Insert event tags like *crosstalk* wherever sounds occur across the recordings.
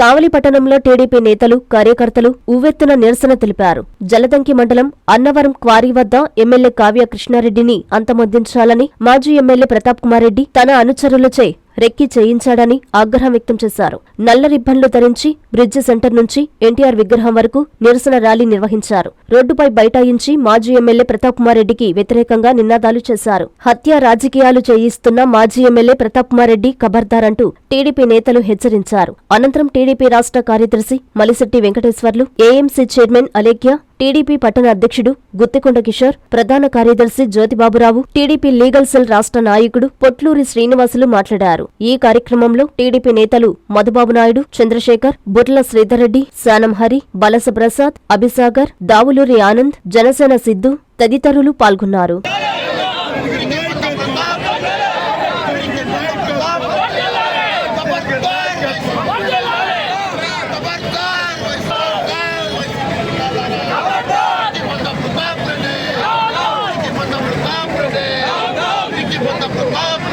కావలి పట్టణంలో టీడీపీ నేతలు కార్యకర్తలు ఉవ్వెత్తున నిరసన తెలిపారు. జలదంకి మండలం అన్నవరం క్వారీ వద్ద ఎమ్మెల్యే కావ్య కృష్ణారెడ్డిని అంతమొందించాలని మాజీ ఎమ్మెల్యే ప్రతాప్ కుమార్ రెడ్డి తన అనుచరులచే రెక్కి చేయించాడని ఆగ్రహం వ్యక్తం చేశారు. నల్ల రిబ్బన్లు ధరించి బ్రిడ్జి సెంటర్ నుంచి ఎన్టీఆర్ విగ్రహం వరకు నిరసన ర్యాలీ నిర్వహించారు. రోడ్డుపై బైఠాయించి మాజీ ఎమ్మెల్యే ప్రతాప్ కుమార్ రెడ్డికి వ్యతిరేకంగా నినాదాలు చేశారు. హత్య రాజకీయాలు చేయిస్తున్న మాజీ ఎమ్మెల్యే ప్రతాప్ కుమార్ రెడ్డి ఖబర్దార్ అంటూ టీడీపీ నేతలు హెచ్చరించారు. అనంతరం టీడీపీ రాష్ట్ర కార్యదర్శి Malisetti Venkateswarlu AMC chairman Alekhya TDP పట్టణ అధ్యక్షుడు గుత్తికొండ కిషోర్ ప్రధాన కార్యదర్శి జ్యోతిబాబురావు టీడీపీ లీగల్ సెల్ రాష్ట్ర నాయకుడు పొట్లూరి శ్రీనివాసులు మాట్లాడారు. ఈ కార్యక్రమంలో టీడీపీ నేతలు మధుబాబు నాయుడు చంద్రశేఖర్ బుర్ల శ్రీధర్రెడ్డి శానం హరి బలస ప్రసాద్ అభిసాగర్ దావులూరి ఆనంద్ జనసేన సిద్ధు తదితరులు పాల్గొన్నారు.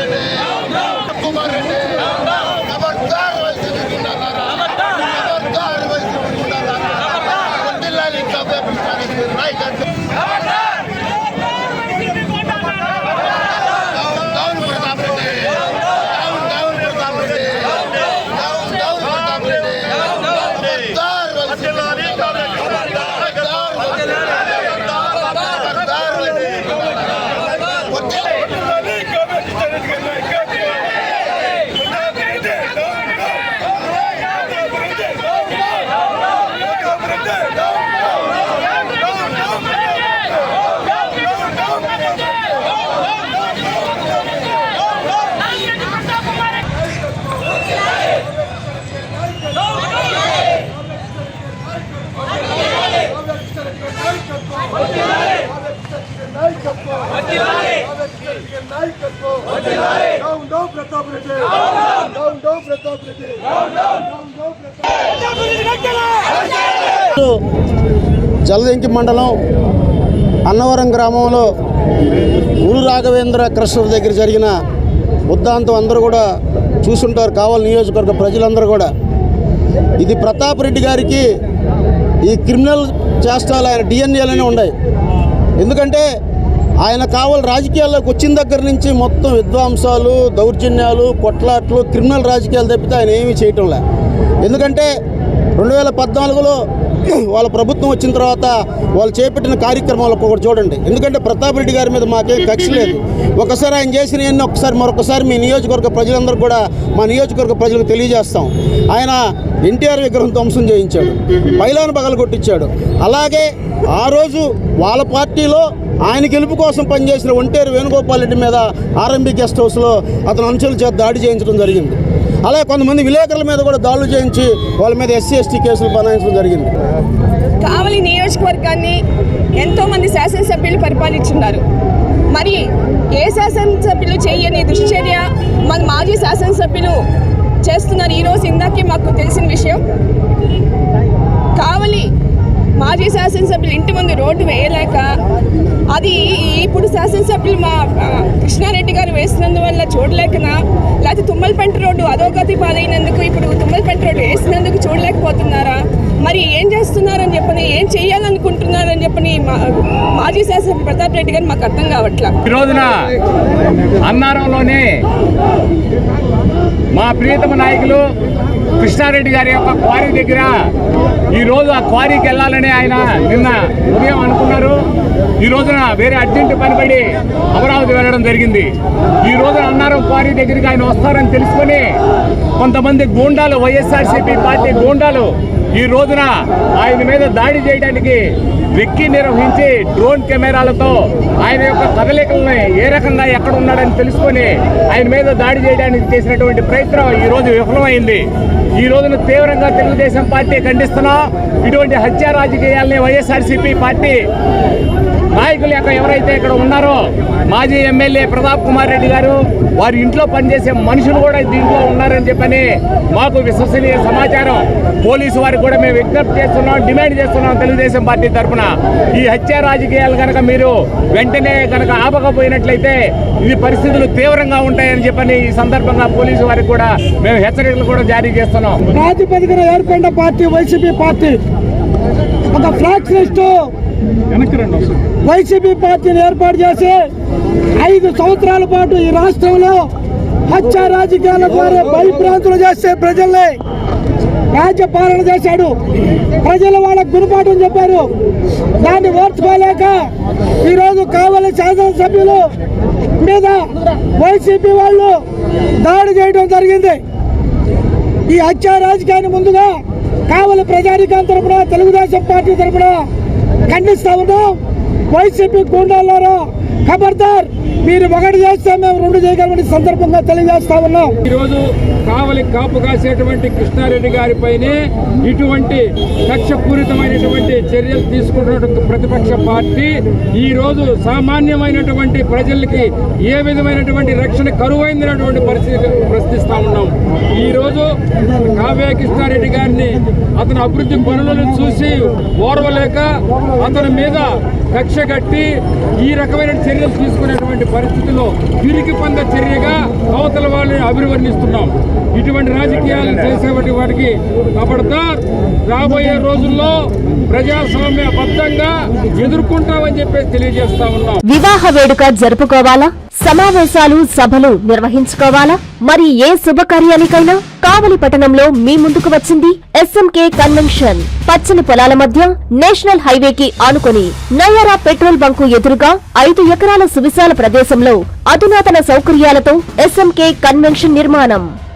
Amen. Down, Pratap జలదంకి మండలం అన్నవరం గ్రామంలో ఊరు రాఘవేంద్ర క్రషర్ దగ్గర జరిగిన ఉద్దాంతం అందరూ కూడా చూసుంటారు. కావాలి నియోజకవర్గ ప్రజలందరూ కూడా. ఇది ప్రతాప్ రెడ్డి గారికి ఈ క్రిమినల్ చేష్టాలు ఆయన డిఎన్ఏలోనే ఉన్నాయి. ఎందుకంటే ఆయన కావాలి రాజకీయాల్లోకి వచ్చిన దగ్గర నుంచి మొత్తం విద్వాంసాలు దౌర్జన్యాలు కొట్లాట్లు క్రిమినల్ రాజకీయాలు తప్పితే ఆయన ఏమీ చేయటం లే. ఎందుకంటే రెండు వేల పద్నాలుగులో *clears throat* వాళ్ళ ప్రభుత్వం వచ్చిన తర్వాత వాళ్ళు చేపట్టిన కార్యక్రమాలు ఒక్కొక్కటి చూడండి. ఎందుకంటే ప్రతాప్ రెడ్డి గారి మీద మాకేం కక్ష లేదు. ఒకసారి ఆయన చేసిన ఎన్ని ఒకసారి మరొకసారి మీ నియోజకవర్గ ప్రజలందరూ కూడా మా నియోజకవర్గ ప్రజలకు తెలియజేస్తాం. ఆయన ఎన్టీఆర్ విగ్రహం ధ్వంసం చేయించాడు. పైలాను పగలు కొట్టించాడు. అలాగే ఆ రోజు వాళ్ళ పార్టీలో ఆయన గెలుపు కోసం పనిచేసిన ఒంటేరు వేణుగోపాల్ రెడ్డి మీద ఆర్ఎంబీ గెస్ట్ హౌస్లో అతను అనుచరుల చేత దాడి చేయించడం జరిగింది. అలాగే కొంతమంది విలేకరుల మీద కూడా దాడులు చేయించి వాళ్ళ మీద ఎస్సీ ఎస్టీ కేసులు బనాయించడం జరిగింది. కావలి నియోజకవర్గాన్ని ఎంతో మంది శాసనసభ్యులు పరిపాలించున్నారు. మరి ఏ శాసనసభ్యులు చేయని దుశ్చర్య మన మాజీ శాసనసభ్యులు చేస్తున్నారు? ఈరోజు ఇందాకే మాకు తెలిసిన విషయం. కావలి మాజీ శాసనసభ్యులు ఇంటి ముందు రోడ్డు వేయలేక అది ఇప్పుడు శాసనసభ్యులు మా కృష్ణారెడ్డి గారు వేసినందువల్ల చూడలేకనా? లేకపోతే తుమ్మలపెంట రోడ్డు అధోగతి పాలైనందుకు ఇప్పుడు తుమ్మలపెంట రోడ్డు వేసినందుకు చూడలేకపోతున్నారా? మరి ఏం చేస్తున్నారని చెప్పని ఏం చేయాలనుకుంటున్నారని చెప్పని మా- మాజీ శాసనసభ్యులు ప్రతాప్ రెడ్డి గారు మాకు అర్థం కావట్లా. ఈ రోజున అన్నారంలోనే మా ప్రియతమ నాయకులు కృష్ణారెడ్డి గారి యొక్క క్వారీ దగ్గర ఈరోజు ఆ క్వారీకి వెళ్ళాలని ఆయన నిన్న ఉదయం అనుకున్నారు. ఈ రోజున వేరే అర్జెంటు పనిపడి అమరావతి వెళ్ళడం జరిగింది. ఈ రోజున అన్నారం క్వారీ దగ్గరికి ఆయన వస్తారని తెలుసుకొని కొంతమంది గూండాలు వైఎస్ఆర్సీపీ పార్టీ గూండాలు ఈ రోజున ఆయన మీద దాడి చేయడానికి వెక్కి నిర్వహించి డ్రోన్ కెమెరాలతో ఆయన యొక్క కదలికలను ఏ రకంగా ఎక్కడ ఉన్నాడని తెలుసుకొని ఆయన మీద దాడి చేయడానికి చేసినటువంటి ప్రయత్నం ఈ రోజు విఫలమైంది. ఈ రోజున తీవ్రంగా తెలుగుదేశం పార్టీ ఖండిస్తున్నాం. ఇటువంటి హత్య రాజకీయాల్ని వైఎస్ఆర్సీపీ పార్టీ నాయకులు యొక్క ఎవరైతే ఇక్కడ ఉన్నారో మాజీ ఎమ్మెల్యే ప్రతాప్ కుమార్ రెడ్డి గారు వారి ఇంట్లో పనిచేసే మనుషులు కూడా దీంట్లో ఉన్నారని చెప్పని మాకు విశ్వసనీయ సమాచారం. పోలీసు వారికి కూడా మేము విజ్ఞప్తి చేస్తున్నాం డిమాండ్ చేస్తున్నాం తెలుగుదేశం పార్టీ తరఫున ఈ హత్య రాజకీయాలు కనుక మీరు వెంటనే కనుక ఆపకపోయినట్లయితే ఇది పరిస్థితులు తీవ్రంగా ఉంటాయని చెప్పని ఈ సందర్భంగా పోలీసు వారికి కూడా మేము హెచ్చరికలు కూడా జారీ చేస్తున్నాం. ప్రాతిపదికన ఏర్పడిన పార్టీ వైసీపీ పార్టీ. ఒక ఫ్రాక్షనిస్ట్ వైసీపీ పార్టీని ఏర్పాటు చేసి ఐదు సంవత్సరాల పాటు ఈ రాష్ట్రంలో హత్య రాజకీయాల ద్వారా భయభ్రాంతులు చేసే ప్రజల్ని రాజ్య పాలన చేశాడు. ప్రజలు వాళ్ళకు గుణపాఠం చెప్పారు. దాన్ని ఓర్చుకోలేక ఈరోజు కావలి శాసనసభ్యులు మీద వైసీపీ వాళ్ళు దాడి చేయడం జరిగింది. ఈ హత్య రాజకీయాన్ని ముందుగా కావలి ప్రజానికం తరపున తెలుగుదేశం పార్టీ తరపున ఖండిస్తా ఉన్నాం. వైసీపీ గూండాలారా ఖబర్దార్ మీరు ఒకటి చేస్తే మేము రెండు చేయగలమని సందర్భంగా తెలియజేస్తా ఉన్నాం. ఈరోజు కావలి కాపు కాసేటువంటి కృష్ణారెడ్డి గారిపైనే ఇటువంటి కక్షపూరితమైనటువంటి చర్యలు తీసుకుంటున్నటువంటి ప్రతిపక్ష పార్టీ ఈరోజు సామాన్యమైనటువంటి ప్రజలకి ఏ విధమైనటువంటి రక్షణ కరువైందినటువంటి పరిస్థితి ప్రశ్నిస్తా ఉన్నాం. ఈరోజు కావ్య కృష్ణారెడ్డి గారిని అతని అభివృద్ధి పనులను చూసి ఓర్వలేక అతని మీద కక్ష కట్టి ఈ రకమైన చర్యలు తీసుకునేటువంటి పరిస్థితిలో తిరిగి పొంద చర్యగా అవతల వాళ్ళని అభివర్ణిస్తున్నాం. ఇటువంటి రాజకీయాలు చేసేటువంటి వాటికి కబడతార్ రాబోయే రోజుల్లో ప్రజాస్వామ్య బద్దంగా ఎదుర్కొంటామని చెప్పేసి తెలియజేస్తా ఉన్నాం. వివాహ వేడుక జరుపుకోవాలా? సమావేశాలు సభలు నిర్వహించుకోవాలా? మరి ఏ శుభకార్యానికైనా కావలి పట్టణంలో మీ ముందుకు వచ్చింది ఎస్ఎంకే కన్వెన్షన్ పచ్చని పొలాల మధ్య నేషనల్ హైవేకి ఆనుకొని నయారా పెట్రోల్ బంకు ఎదురుగా ఐదు ఎకరాల సువిశాల ప్రదేశంలో అధునాతన సౌకర్యాలతో ఎస్ఎంకే కన్వెన్షన్ నిర్మాణం.